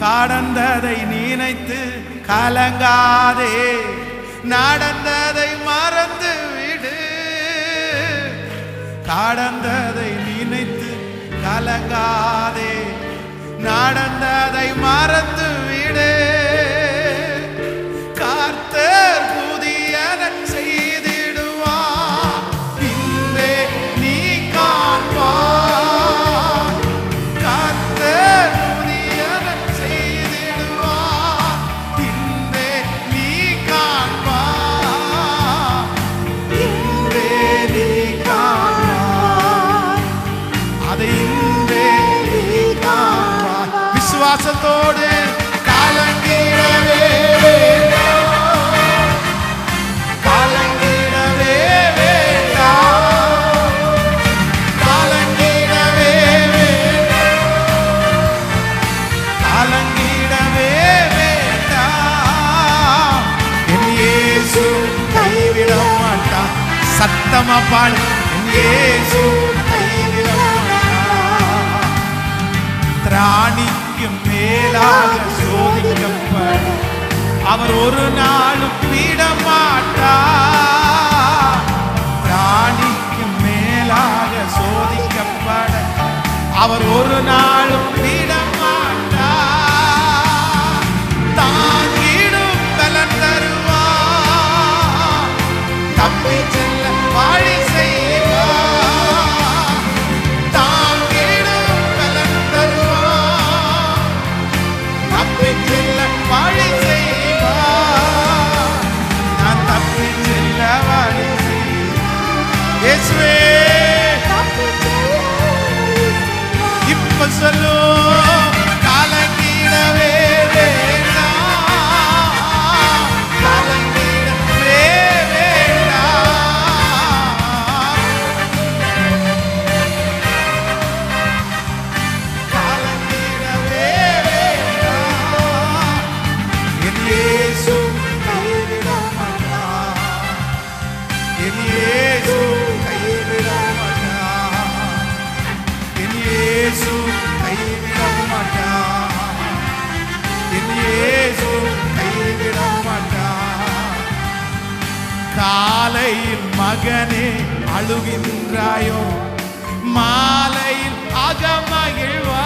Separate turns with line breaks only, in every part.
கடந்ததை நினைத்து கலங்காதே. நடந்ததை மறந்து விடு. கடந்ததை நினைத்து கலங்காதே. நடந்ததை மறந்து விடு. பாடு திராணிக்கும் மேலாக சோதிக்கப்பட அவர் ஒரு நாளும் விடமாட்டார் திராணிக்கும் மேலாக சோதிக்கப்பட அவர் ஒரு நாளும் மகனே அழுகின்றாயோ? மாலையில் அகமகிழ்வா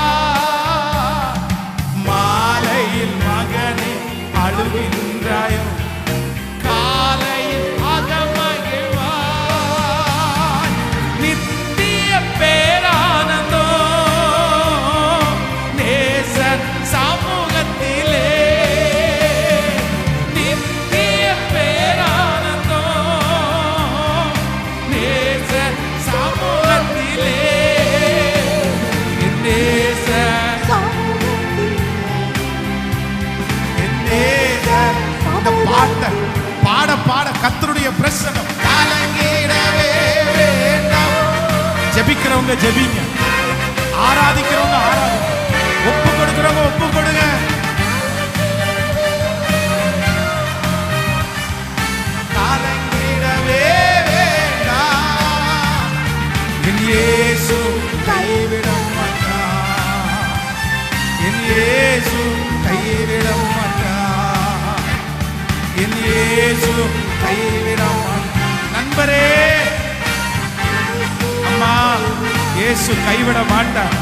இயேசு கைவிட மாட்டார்.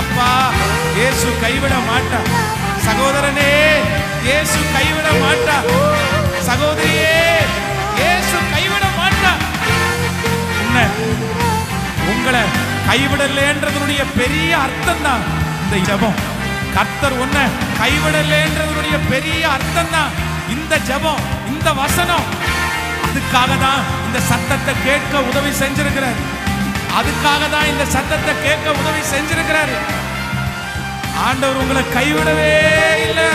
அப்பா இயேசு கைவிட மாட்டார். சகோதரனே இயேசு கைவிட மாட்டார். சகோதரியே இயேசு கைவிட மாட்டார். என்ன? உங்களை கைவிடலேன்றதனுடைய பெரிய அர்த்தம் தான் இந்த ஜெபம். கர்த்தர் உன்னை கைவிடலேன்றதனுடைய பெரிய அர்த்தம் தான் இந்த ஜெபம் இந்த வசனம். அதுக்காக தான் இந்த சத்தத்தை கேட்க உதவி செஞ்சிருக்கிறார். அதுக்காக தான் இந்த சத்தத்தை கேட்க உதவி செஞ்சிருக்கிறாரு. ஆண்டவர் உங்களை கைவிடவே இல்லை.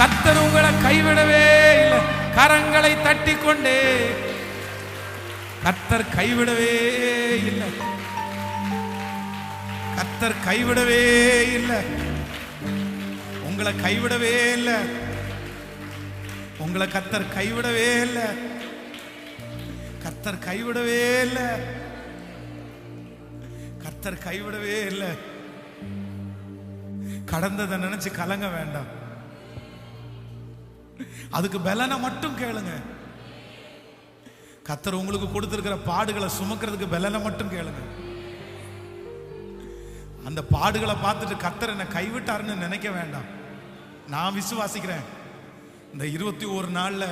கத்தர் உங்களை கைவிடவே இல்லை. கரங்களை தட்டி கொண்டே கத்தர் கைவிடவே இல்லை. கத்தர் கைவிடவே இல்லை. உங்களை கைவிடவே இல்லை. உங்களை கத்தர் கைவிடவே இல்லை. கர்த்தர் கைவிடவே இல்லை. கர்த்தர் கைவிடவே இல்லை. கடந்ததை நினைச்சு கலங்க வேண்டாம். அதுக்கு பலனை மட்டும் கேளுங்க. கத்தர் உங்களுக்கு கொடுத்துருக்கிற பாடுகளை சுமக்கிறதுக்கு பலனை மட்டும் கேளுங்க. அந்த பாடுகளை பார்த்துட்டு கத்தர் என்னை கைவிட்டாருன்னு நினைக்க வேண்டாம். நான் விசுவாசிக்கிறேன். இந்த இருபத்தி ஒரு நாள்ல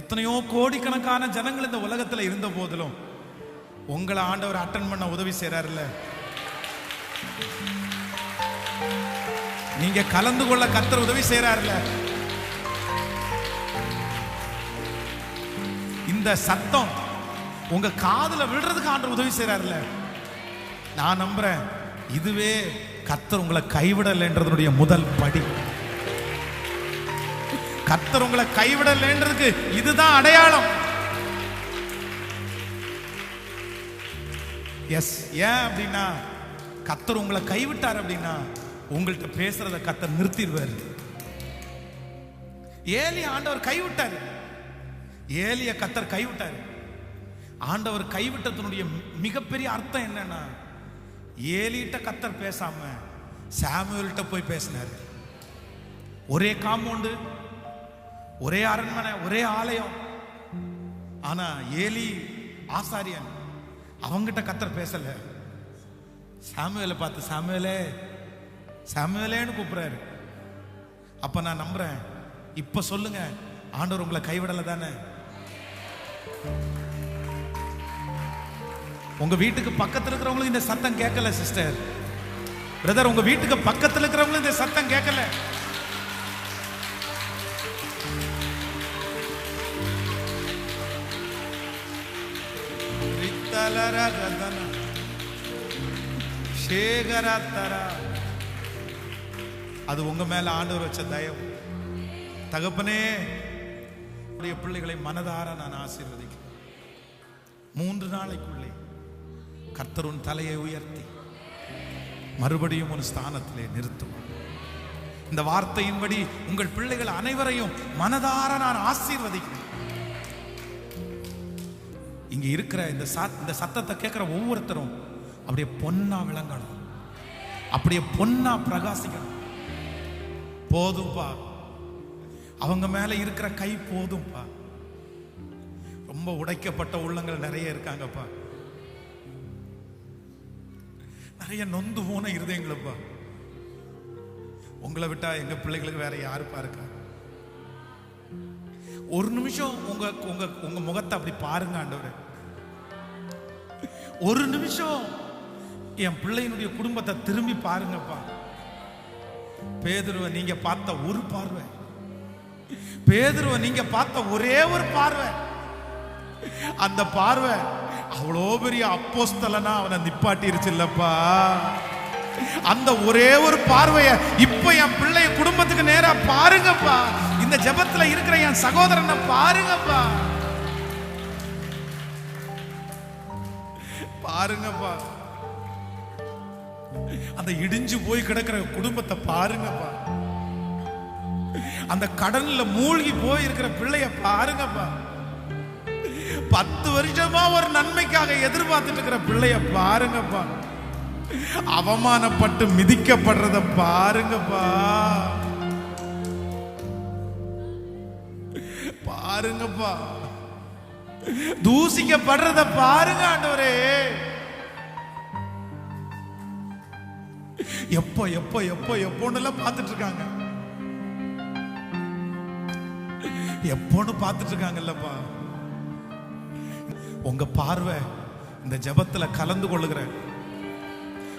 எத்தனையோ கோடிக்கணக்கான ஜனங்கள் இந்த உலகத்துல இருந்த போதிலும் உங்களை ஆண்டவர் அட்டன் பண்ண உதவி செய்கிறாருல்ல நீங்க கலந்து கொள்ள கத்தர் உதவி செய்கிறாருல்ல இந்த சத்தம் உங்க காதல விழுறதுக்கு ஆண்டவர் உதவி செய்றாருல்ல. நான் நம்புறேன் இதுவே கத்தர் உங்களை கைவிடலைன்றதுடைய முதல் படி. கத்தர் உங்களை கைவிடலைன்றதுக்கு இதுதான் அடையாளம். எஸ் ஏன் அப்படின்னா கத்தர் உங்களை கைவிட்டார் அப்படின்னா உங்கள்கிட்ட பேசுறத கத்தர் நிறுத்திடுவார். ஏலி ஆண்டவர் கைவிட்டார். ஏலிய கத்தர் கைவிட்டார். ஆண்டவர் கைவிட்டதனுடைய மிகப்பெரிய அர்த்தம் என்னன்னா ஏலிட்ட கத்தர் பேசாம சாமுவல்கிட்ட போய் பேசினார். ஒரே காம்பவுண்டு ஒரே அரண்மனை ஒரே ஆலயம். ஆனா ஏலி ஆசாரியன் அவங்கிட்ட கத்தர் பேசல. சாமுவேலை பார்த்து சாமுவேலே சாமுவேலேன்னு கூப்பிடுறாரு. அப்ப நான் நம்புறேன். இப்ப சொல்லுங்க. ஆண்டவர் உங்களை கைவிடல தானே உங்க வீட்டுக்கு பக்கத்தில் இருக்கிறவங்களுக்கு இந்த சத்தம் கேட்கல சிஸ்டர். பிரதர் உங்க வீட்டுக்கு பக்கத்தில் இருக்கிறவங்களும் இந்த சத்தம் கேட்கல. சேகர தர அது உங்க மேல ஆண்டவர் வச்ச தயவு தகப்பனே உடைய பிள்ளைகளை மனதார நான் ஆசீர்வதிக்கிறேன் மூன்று நாளைக்குள்ளே கர்த்தருன் தலையை உயர்த்தி மறுபடியும் ஒரு ஸ்தானத்திலே நிறுத்தும் இந்த வார்த்தையின்படி உங்கள் பிள்ளைகள் அனைவரையும் மனதார நான் ஆசீர்வதிக்கிறேன் இங்க இருக்கிற இந்த சத் இந்த சத்தத்தை கேட்குற ஒவ்வொருத்தரும் அப்படியே பொன்னா விளங்கணும். அப்படியே பொன்னா பிரகாசிக்கணும். போதும்பா. அவங்க மேல இருக்கிற கை போதும்பா. ரொம்ப உடைக்கப்பட்ட உள்ளங்கள் நிறைய இருக்காங்கப்பா. நிறைய நொந்து போன இருதயங்களப்பா. உங்களை விட்டா எங்க பிள்ளைகளுக்கு வேற யாருப்பா இருக்கா? ஒரு நிமிஷம் உங்க உங்க உங்க முகத்தை அப்படி பாருங்க ஆண்டவர். ஒரு நிமிஷம் என் பிள்ளையினுடைய குடும்பத்தை திரும்பி பாருங்கப்பா. பேதுருவை நீங்க பார்த்த ஒரு பார்வை. பேதுருவை நீங்க பார்த்த ஒரே ஒரு பார்வை. அந்த பார்வை அவ்வளோ பெரிய அப்போஸ்தலனா அவனை நிப்பாட்டிருச்சு இல்லப்பா. அந்த ஒரே ஒரு பார்வைய இப்ப என் பிள்ளைய குடும்பத்துக்கு நேரா பாருங்கப்பா. இந்த ஜெபத்துல இருக்கிற என் சகோதரனை பாருங்கப்பா. பாருங்கப்பா. அந்த இடிஞ்சு போய் கிடக்கிற குடும்பத்தை பாருங்கப்பா. அந்த கடல்ல மூழ்கி போய் இருக்கிற பிள்ளைய பாருங்கப்பா. பத்து வருஷமா ஒரு நன்மைக்காக எதிர்பார்த்துட்டு இருக்கிற பிள்ளைய பாருங்கப்பா. அவமானப்பட்டு மிதிக்கப்படுறத பாருங்கப்பா. பாருங்கப்பா. தூசிக்கப்படுறத பாருங்க ஆண்டவரே. எப்போ எப்போ எப்போ எப்போன்னு பார்த்துட்டு இருக்காங்க எப்போன்னு பார்த்துட்டு இருக்காங்கல்லப்பா உங்க பார்வை இந்த ஜெபத்துல கலந்து கொள்ளுகிறேன்.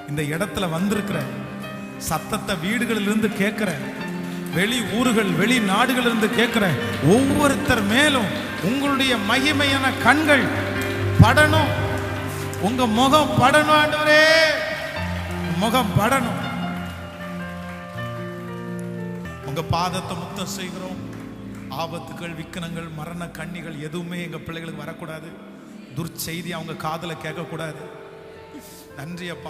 இந்த இடத்துல வந்திருக்கிற சத்தத்தை வீடுகளிலிருந்து கேட்கிற வெளி ஊர்கள் வெளி நாடுகளிலிருந்து கேட்கிற ஒவ்வொருத்தர் மேலும் உங்களுடைய மகிமையான கண்கள் படணும். உங்க முகம் படணும் ஆண்டவரே. முகம் படணும். உங்க பாதத்தை முத்தம் செய்கிறோம். ஆபத்துகள் விக்கனங்கள் மரண கண்ணிகள் எதுவுமே எங்க பிள்ளைகளுக்கு வரக்கூடாது. துர்ச்செய்தி அவங்க காதுல கேட்கக்கூடாது. நன்றி அப்பா.